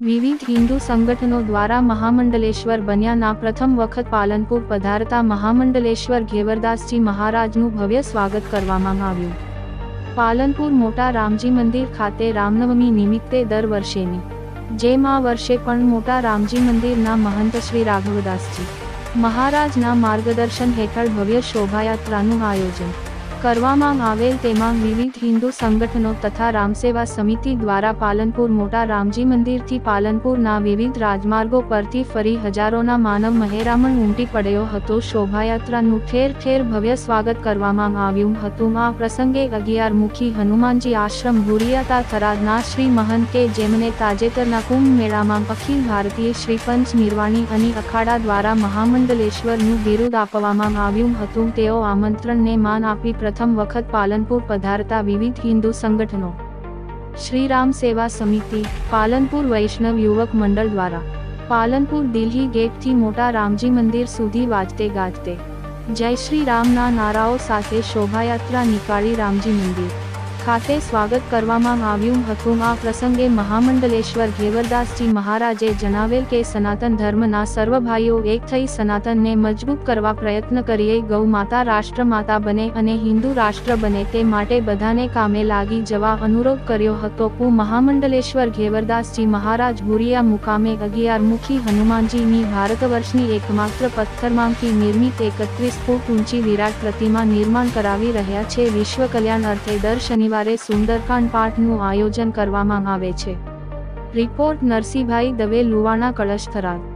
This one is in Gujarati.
વિવિધ હિન્દુ સંગઠનો દ્વારા મહામંડલેશ્વર બન્યાના પ્રથમ વખત પાલનપુર પધારતા મહામંડલેશ્વર ઘેવરદાસજી મહારાજનું ભવ્ય સ્વાગત કરવામાં આવ્યું. પાલનપુર મોટા રામજી મંદિર ખાતે રામનવમી નિમિત્તે દર વર્ષેની જેમ આ વર્ષે પણ મોટા રામજી મંદિરના મહંત શ્રી રાઘવદાસજી મહારાજના માર્ગદર્શન હેઠળ ભવ્ય શોભાયાત્રાનું આયોજન કરવામાં આવેલ તેમાં વિવિધ હિન્દુ સંગઠનો તથા રામસેવા સમિતિ દ્વારા પાલનપુર મોટા રામજી મંદિરથી પાલનપુરના વિવિધ રાજમાર્ગો પરથી ફરી હજારોના માનવ મહેરામણ ઉમટી પડ્યો હતો. શોભાયાત્રાનું ઠેર ઠેર ભવ્ય સ્વાગત કરવામાં આવ્યું હતું. આ પ્રસંગે અગિયાર મુખી હનુમાનજી આશ્રમ ભુરિયાતા થરાદના શ્રી મહંત કે જેમને તાજેતરના કુંભ મેળામાં અખિલ ભારતીય શ્રી પંચ નિર્વાણી અને અખાડા દ્વારા મહામંડલેશ્વરનું બિરુદ આપવામાં આવ્યું હતું. તેઓ આમંત્રણને માન આપી પ્રથમ વખત પાલનપુર પધારતા વિવિધ હિન્દુ સંગઠનો. શ્રીરામ સેવા સમિતિ, પાલનપુર વૈષ્ણવ યુવક મંડળ દ્વારા. પાલનપુર દિલ્હી ગેટથી મોટા રામજી મંદિર સુધી વાજતે ગાજતે. જય શ્રી રામના નારાઓ સાથે શોભાયાત્રા નીકાળી રામજી મંદિર. ખાતે સ્વાગત કરવામાં આવ્યું હતું. આ પ્રસંગે મહામંડલેશ્વર ઘેવરદાસજી મહારાજે જણાવેલ કે સનાતન ધર્મના સર્વ ભાઈઓ એક થઈ સનાતનને મજબૂત કરવા પ્રયત્ન કરીએ. ગૌ માતા રાષ્ટ્ર માતા બને અને હિન્દુ રાષ્ટ્ર બને તે માટે બધાને કામે લાગી જવા અનુરોધ કર્યો હતો. પુ મહામંડલેશ્વર ઘેવરદાસજી મહારાજ ભુરિયા મુકામે અગિયાર મુખી હનુમાનજીની ભારત વર્ષની એકમાત્ર પથ્થરમાંથી નિર્મિત એકત્રીસ ફૂટ ઊંચી વિરાટ પ્રતિમા નિર્માણ કરાવી રહ્યા છે. વિશ્વ કલ્યાણ અર્થે દર શનિવારે સુંદરકાંડ પાઠનું આયોજન કરવામાં આવે છે. રિપોર્ટ નરસિંહભાઈ દવે લુવાણા કળશ થરાદ.